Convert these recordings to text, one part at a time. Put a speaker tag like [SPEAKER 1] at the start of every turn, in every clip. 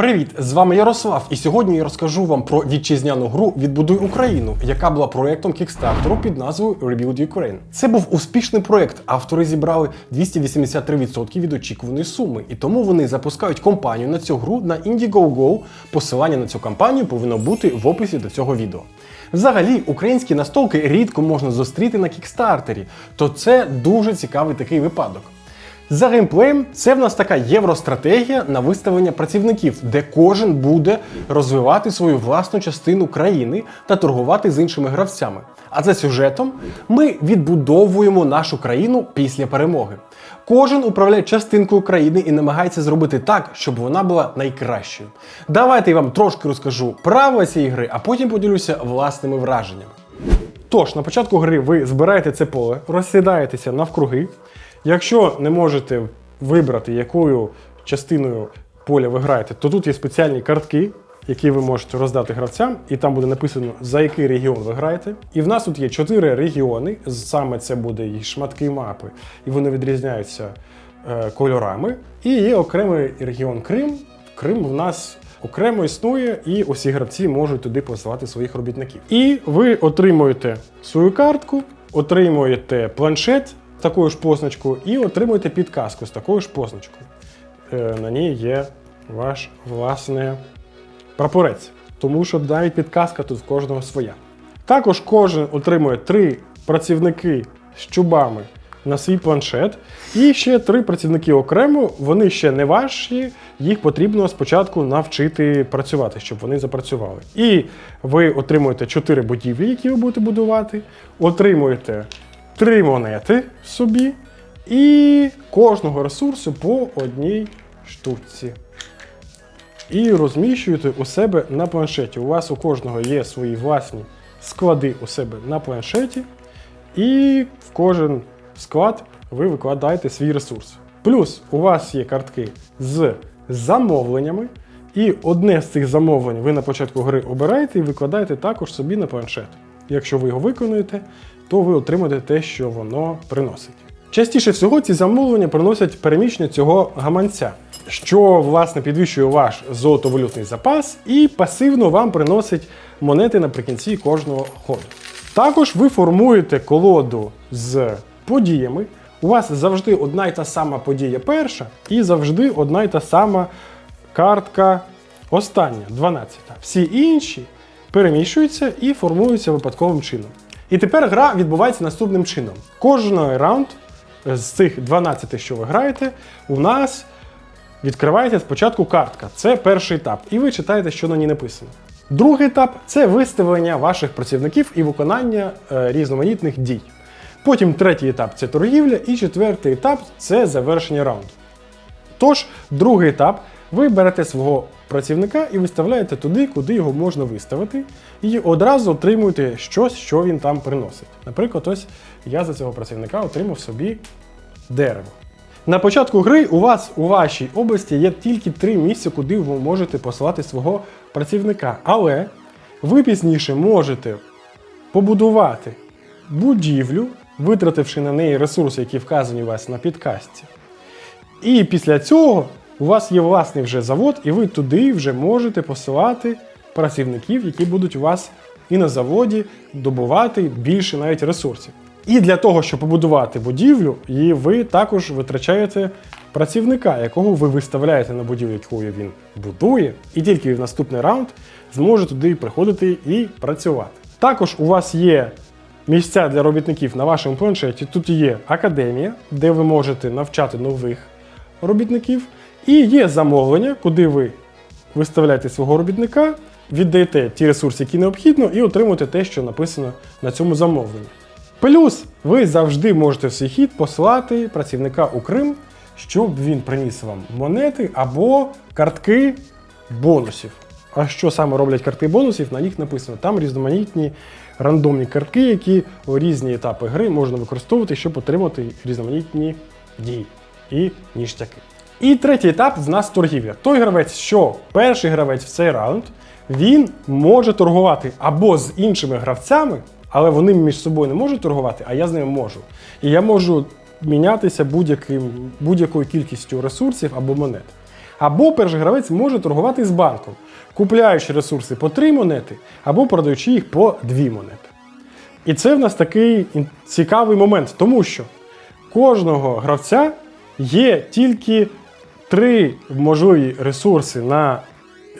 [SPEAKER 1] Привіт! З вами Ярослав, і сьогодні я розкажу вам про вітчизняну гру Відбудуй Україну, яка була проєктом кікстартеру під назвою Rebuild Ukraine. Це був успішний проєкт. Автори зібрали 283% від очікуваної суми, і тому вони запускають компанію на цю гру на Indiegogo. Посилання на цю кампанію повинно бути в описі до цього відео. Взагалі, українські настолки рідко можна зустріти на кікстартері, то це дуже цікавий такий випадок. За геймплеєм, це в нас така євростратегія на виставлення працівників, де кожен буде розвивати свою власну частину країни та торгувати з іншими гравцями. А за сюжетом ми відбудовуємо нашу країну після перемоги. Кожен управляє частинкою країни і намагається зробити так, щоб вона була найкращою. Давайте я вам трошки розкажу правила цієї гри, а потім поділюся власними враженнями. Тож, на початку гри ви збираєте це поле, розсідаєтеся навкруги. Якщо не можете вибрати, якою частиною поля ви граєте, то тут є спеціальні картки, які ви можете роздати гравцям, і там буде написано, за який регіон ви граєте. І в нас тут є чотири регіони, саме це буде і шматки мапи, і вони відрізняються е, кольорами. І є окремий регіон Крим. Крим в нас окремо існує, і усі гравці можуть туди посилати своїх робітників. І ви отримуєте свою картку, отримуєте планшет такою ж позначкою і отримуєте підказку з такою ж позначкою. Е, На ній є ваш власне прапорець, тому що навіть підказка тут в кожного своя. Також кожен отримує три працівники з чубами на свій планшет, і ще три працівники окремо. Вони ще не ваші, їх потрібно спочатку навчити працювати, щоб вони запрацювали. І ви отримуєте чотири будівлі, які ви будете будувати, отримуєте три монети собі, і кожного ресурсу по одній штуці і розміщуєте у себе на планшеті. У вас у кожного є свої власні склади у себе на планшеті, і в кожен склад ви викладаєте свій ресурс. Плюс у вас є картки з замовленнями, і одне з цих замовлень ви на початку гри обираєте і викладаєте також собі на планшет. Якщо ви його виконуєте, то ви отримаєте те, що воно приносить. Частіше всього ці замовлення приносять переміщення цього гаманця, що власне підвищує ваш золотовалютний запас і пасивно вам приносить монети наприкінці кожного ходу. Також ви формуєте колоду з подіями. У вас завжди одна й та сама подія перша, і завжди одна й та сама картка остання, 12. Всі інші переміщуються і формуються випадковим чином. І тепер гра відбувається наступним чином. Кожен раунд з цих 12, що ви граєте, у нас відкривається спочатку картка. Це перший етап, і ви читаєте, що на ній написано. Другий етап це виставлення ваших працівників і виконання е, різноманітних дій. Потім третій етап це торгівля, і четвертий етап це завершення раунду. Тож, другий етап, ви берете свого працівника і виставляєте туди, куди його можна виставити, і одразу отримуєте щось, що він там приносить. Наприклад, ось я за цього працівника отримав собі дерево. На початку гри у вас у вашій області є тільки три місця, куди ви можете посилати свого працівника. Але ви пізніше можете побудувати будівлю, витративши на неї ресурси, які вказані у вас на підкастці. І після цього у вас є власний вже завод, і ви туди вже можете посилати працівників, які будуть у вас і на заводі добувати більше навіть ресурсів. І для того, щоб побудувати будівлю, і ви також витрачаєте працівника, якого ви виставляєте на будівлю, яку він будує, і тільки в наступний раунд зможе туди приходити і працювати. Також у вас є місця для робітників на вашому планшеті. Тут є академія, де ви можете навчати нових робітників, і є замовлення, куди ви виставляєте свого робітника, віддаєте ті ресурси, які необхідно, і отримуєте те, що написано на цьому замовленні. Плюс ви завжди можете в свій хід посилати працівника у Крим, щоб він приніс вам монети або картки бонусів. А що саме роблять картки бонусів, на них написано. Там різноманітні рандомні картки, які у різні етапи гри можна використовувати, щоб отримати різноманітні дії і ніштяки. І третій етап в нас торгівля. Той гравець, що перший гравець в цей раунд, він може торгувати або з іншими гравцями, але вони між собою не можуть торгувати, а я з ними можу. І я можу мінятися будь-якою кількістю ресурсів або монет. Або перший гравець може торгувати з банком, купляючи ресурси по 3 монети, або продаючи їх по 2 монети. І це в нас такий цікавий момент, тому що кожного гравця є тільки три можливі ресурси на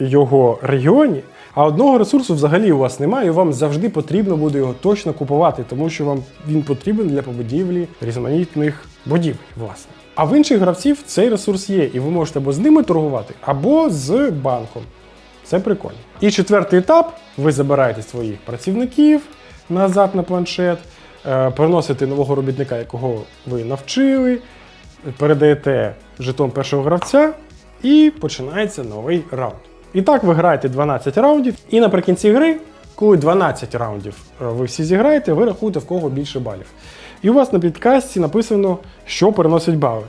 [SPEAKER 1] його регіоні, а одного ресурсу взагалі у вас немає, і вам завжди потрібно буде його точно купувати, тому що вам він потрібен для побудівлі різноманітних будівель, власне. А в інших гравців цей ресурс є, і ви можете або з ними торгувати, або з банком. Це прикольно. І четвертий етап: ви забираєте своїх працівників назад на планшет, е, переносите нового робітника, якого ви навчили, передаєте жетон першого гравця, і починається новий раунд. І так ви граєте 12 раундів, і наприкінці гри, коли 12 раундів е, ви всі зіграєте, ви рахуєте в кого більше балів. І у вас на підкасті написано, що переносить бали.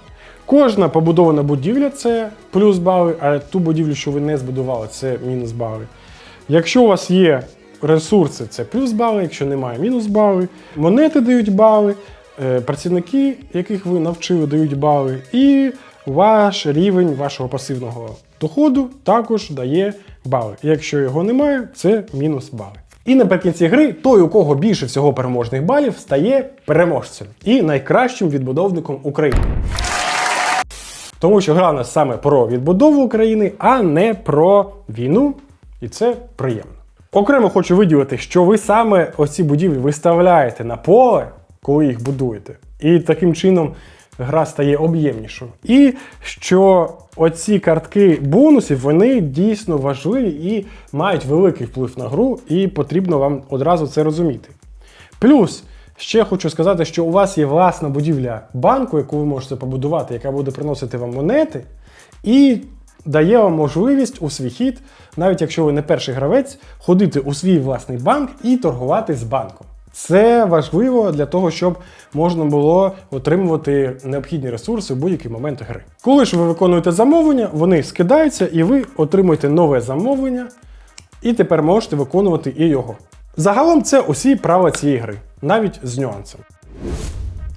[SPEAKER 1] Кожна побудована будівля це плюс бали, а ту будівлю, що ви не збудували, це мінус бали. Якщо у вас є ресурси, це плюс бали, якщо немає мінус бали. Монети дають бали, е, працівники, яких ви навчили, дають бали, і ваш рівень вашого пасивного доходу також дає бали. Якщо його немає, це мінус бали. І наприкінці гри той, у кого більше всього переможних балів, стає переможцем і найкращим відбудовником України. Тому що гра у нас саме про відбудову України, а не про війну, і це приємно. Окремо хочу виділити, що ви саме оці будівлі виставляєте на поле, коли їх будуєте, і таким чином гра стає об'ємнішою. І що оці картки бонусів вони дійсно важливі і мають великий вплив на гру, і потрібно вам одразу це розуміти. Плюс ще хочу сказати, що у вас є власна будівля банку, яку ви можете побудувати, яка буде приносити вам монети, і дає вам можливість у свій хід, навіть якщо ви не перший гравець, ходити у свій власний банк і торгувати з банком. Це важливо для того, щоб можна було отримувати необхідні ресурси в будь-який момент гри. Коли ж ви виконуєте замовлення, вони скидаються, і ви отримуєте нове замовлення, і тепер можете виконувати і його. Загалом це усі правила цієї гри, навіть з нюансом.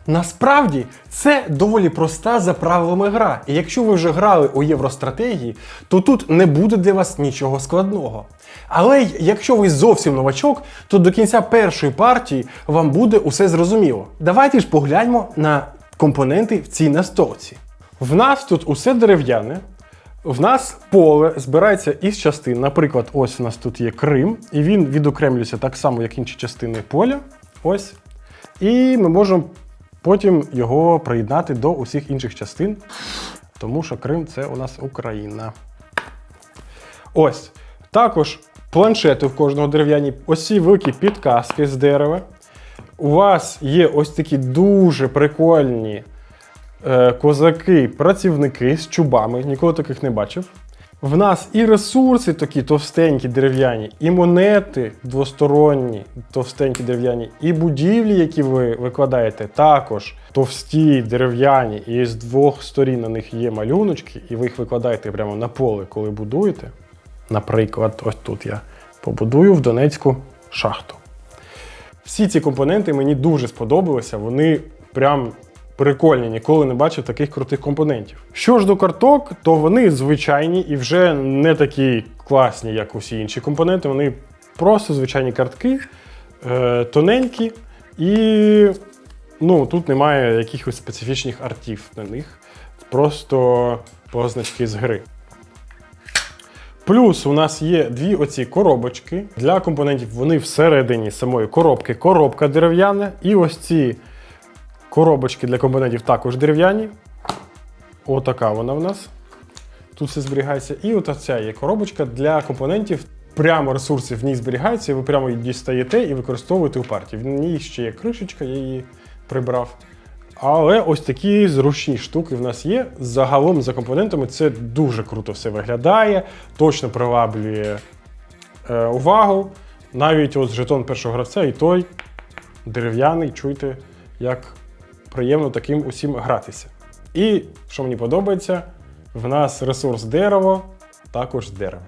[SPEAKER 1] Насправді це доволі проста за правилами гра. І якщо ви вже грали у євростратегії, то тут не буде для вас нічого складного. Але якщо ви зовсім новачок, то до кінця першої партії вам буде усе зрозуміло. Давайте ж погляньмо на компоненти в цій настолці. В нас тут усе дерев'яне. В нас поле збирається із частин. Наприклад, ось у нас тут є Крим, і він відокремлюється так само, як інші частини поля. Ось. І ми можемо потім його приєднати до усіх інших частин, тому що Крим це у нас Україна. Ось. Також планшети в кожного дерев'яні, ось ці великі підказки з дерева. У вас є ось такі дуже прикольні е, козаки-працівники з чубами, ніколи таких не бачив. В нас і ресурси такі товстенькі дерев'яні, і монети двосторонні, товстенькі дерев'яні, і будівлі, які ви викладаєте, також товсті дерев'яні, і з двох сторін на них є малюночки, і ви їх викладаєте прямо на поле, коли будуєте. Наприклад, ось тут я побудую в Донецьку шахту. Всі ці компоненти мені дуже сподобалися. Вони прям прикольні, ніколи не бачив таких крутих компонентів. Що ж до карток, то вони звичайні і вже не такі класні, як усі інші компоненти. Вони просто звичайні картки, е, тоненькі, і ну, тут немає якихось специфічних артів на них. Просто позначки з гри. Плюс у нас є дві оці коробочки для компонентів. Вони всередині самої коробки. Коробка дерев'яна. І ось ці коробочки для компонентів також дерев'яні. Отака вона в нас. Тут все зберігається. І от ця є коробочка для компонентів. Прямо ресурси в ній зберігаються, і ви прямо її дістаєте і використовуєте у партії. В ній ще є кришечка, я її прибрав. Але ось такі зручні штуки в нас є. Загалом за компонентами це дуже круто все виглядає, точно приваблює е, увагу. Навіть ось жетон першого гравця і той дерев'яний, чуйте, як приємно таким усім гратися. І що мені подобається, в нас ресурс дерево, також з дерева.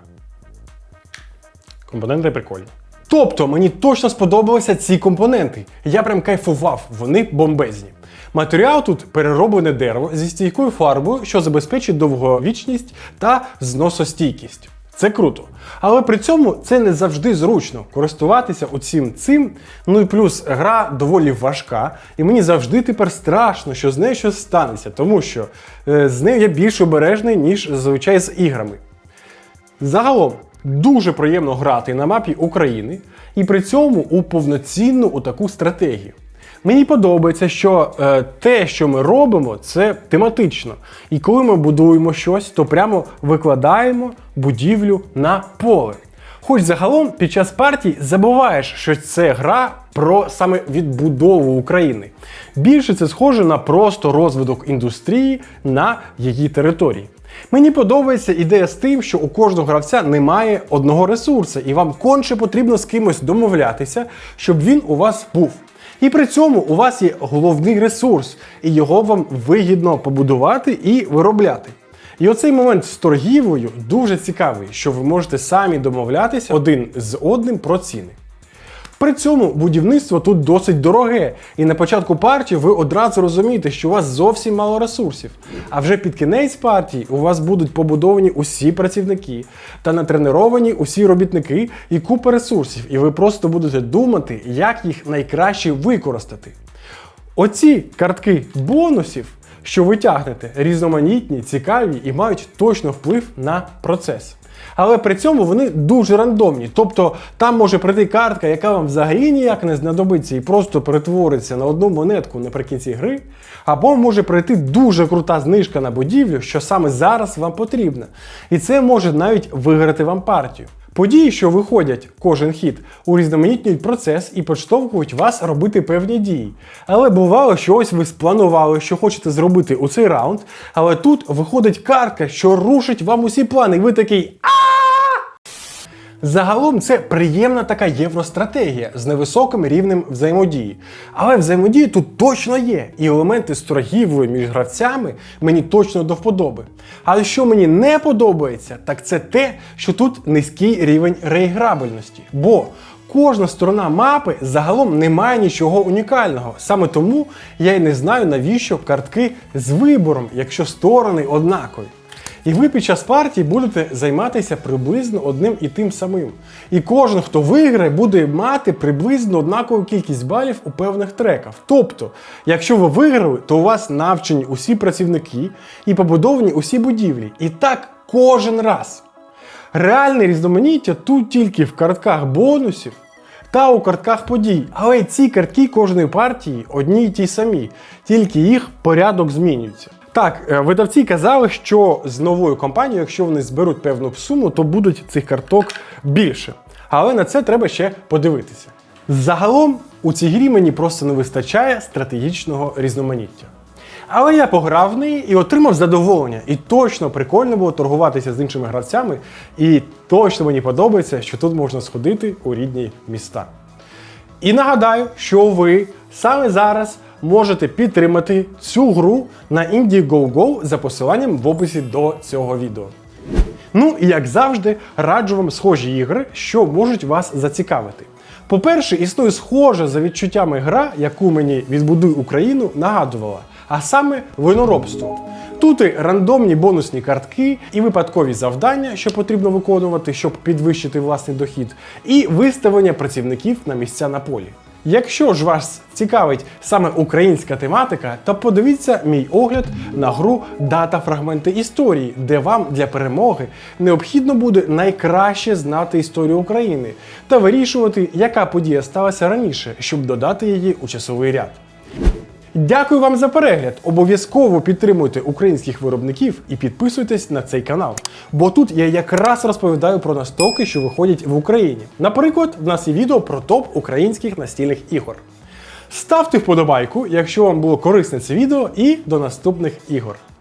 [SPEAKER 1] Компоненти прикольні. Тобто мені точно сподобалися ці компоненти. Я прям кайфував, вони бомбезні. Матеріал тут перероблене дерево зі стійкою фарбою, що забезпечить довговічність та зносостійкість. Це круто. Але при цьому це не завжди зручно користуватися усім цим. Ну і плюс гра доволі важка, і мені завжди тепер страшно, що з нею щось станеться, тому що е, з нею я більш обережний, ніж зазвичай з іграми. Загалом дуже приємно грати на мапі України і при цьому у повноцінну у таку стратегію. Мені подобається, що е, те, що ми робимо, це тематично. І коли ми будуємо щось, то прямо викладаємо будівлю на поле. Хоч загалом під час партій забуваєш, що це гра про саме відбудову України. Більше це схоже на просто розвиток індустрії на її території. Мені подобається ідея з тим, що у кожного гравця немає одного ресурсу, і вам конче потрібно з кимось домовлятися, щоб він у вас був. І при цьому у вас є головний ресурс, і його вам вигідно побудувати і виробляти. І оцей момент з торгівлею дуже цікавий, що ви можете самі домовлятися один з одним про ціни. При цьому будівництво тут досить дороге, і на початку партії ви одразу розумієте, що у вас зовсім мало ресурсів. А вже під кінець партії у вас будуть побудовані усі працівники та натреновані усі робітники і купа ресурсів, і ви просто будете думати, як їх найкраще використати. Оці картки бонусів, що ви тягнете, різноманітні, цікаві і мають точно вплив на процес. Але при цьому вони дуже рандомні. Тобто там може прийти картка, яка вам взагалі ніяк не знадобиться і просто перетвориться на одну монетку наприкінці гри. Або може прийти дуже крута знижка на будівлю, що саме зараз вам потрібна. І це може навіть виграти вам партію. Події, що виходять кожен хід, урізноманітнюють процес і підштовхують вас робити певні дії. Але бувало, що ось ви спланували, що хочете зробити у цей раунд, але тут виходить картка, що рушить вам усі плани, і ви такий а Загалом це приємна така євростратегія з невисоким рівнем взаємодії. Але взаємодії тут точно є, і елементи з між гравцями мені точно до вподоби. Але що мені не подобається, так це те, що тут низький рівень реіграбельності. Бо кожна сторона мапи загалом не має нічого унікального. Саме тому я й не знаю, навіщо картки з вибором, якщо сторони однакові. І ви під час партії будете займатися приблизно одним і тим самим. І кожен, хто виграє, буде мати приблизно однакову кількість балів у певних треках. Тобто, якщо ви виграли, то у вас навчені усі працівники і побудовані усі будівлі. І так кожен раз. Реальне різноманіття тут тільки в картках бонусів та у картках подій. Але ці картки кожної партії одні й ті самі, тільки їх порядок змінюється. Так, е, видавці казали, що з новою компанією, якщо вони зберуть певну суму, то будуть цих карток більше. Але на це треба ще подивитися. Загалом у цій грі мені просто не вистачає стратегічного різноманіття. Але я пограв в неї і отримав задоволення. І точно прикольно було торгуватися з іншими гравцями. І точно мені подобається, що тут можна сходити у рідні міста. І нагадаю, що ви саме зараз можете підтримати цю гру на Indiegogo за посиланням в описі до цього відео. Ну і як завжди, раджу вам схожі ігри, що можуть вас зацікавити. По-перше, існує схожа за відчуттями гра, яку мені відбудуй Україну нагадувала, а саме виноробство. Тут і рандомні бонусні картки, і випадкові завдання, що потрібно виконувати, щоб підвищити власний дохід, і виставлення працівників на місця на полі. Якщо ж вас цікавить саме українська тематика, то подивіться мій огляд на гру Дата фрагменти історії, де вам для перемоги необхідно буде найкраще знати історію України та вирішувати, яка подія сталася раніше, щоб додати її у часовий ряд. Дякую вам за перегляд. Обов'язково підтримуйте українських виробників і підписуйтесь на цей канал. Бо тут я якраз розповідаю про настолки, що виходять в Україні. Наприклад, в нас є відео про топ українських настільних ігор. Ставте вподобайку, якщо вам було корисне це відео, і до наступних ігор.